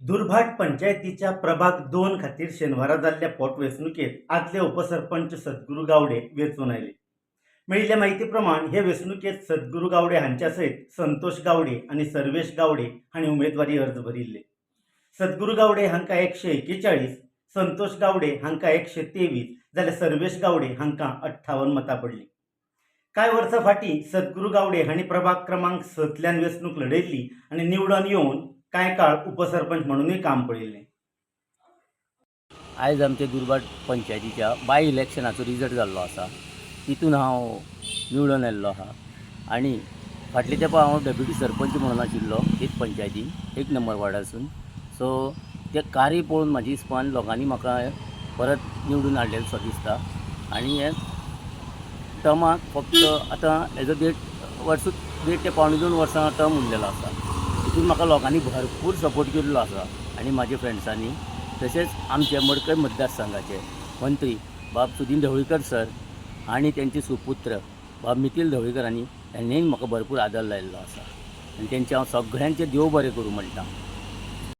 दुर्भाट पंचायतीच्या प्रभाग दोन खातीर शेनवारा जाल्ल्या पोटवेंचणुकेत आदले उपसरपंच सद्गुरू गावडे वेंचून आयले. मेळिल्ल्या म्हायती प्रमाण हे वेंचणुकेत सद्गुरू गावडे हांच्या सयत संतोष गावडे आनी सर्वेश गावडे हांणी उमेदवारी अर्ज भरिल्ले. सद्गुरू गावडे हांकां एकशे एकेचाळीस संतोष गावडे हांकां एकशे तेवीस जाल्यार सर्वेश गावडे हांकां अठ्ठावन मतां पडलीं. कांय वर्सा फाटीं? सद्गुरू गावडे हांणी प्रभाग क्रमांक सतल्यान वेंचणूक लढयल्ली आनी निवडून येवन कांय काळ उपसरपंच म्हणूनय काम पळयल्लें आयज आमच्या दुर्बाट पंचायतीच्या बाय इलेक्शनाचो रिजल्ट जाल्लो आसा. तितून हांव निवडून आयल्लो आहा आनी फाटले तेपा हांव डेप्युटी सरपंच म्हणून आशिल्लो एक पंचायतीन एक नंबर वार्डासून. सो तें कार्य पळोवन म्हाजी इस्पान लोकांनी म्हाका परत निवडून हाडलेलो सो दिसता. आनी हें टर्माक फक्त आतां एज अ देड वर्स देड ते पावणे दोन वर्सां टर्म उरलेलो आसा तितून म्हाका लोकांनी भरपूर सपोर्ट केल्लो आसा आनी म्हाज्या फ्रेंड्सांनी तशेंच आमचे मडकय मतदारसंघाचे मंत्री बाब सुदीन ढवळीकर सर आनी तेंचे सुपुत्र बाब मितील ढवळीकरांनी तांणीय म्हाका भरपूर आदार लायिल्लो आसा आनी तेंचे हांव सगळ्यांचे देव बरें करूं म्हणटा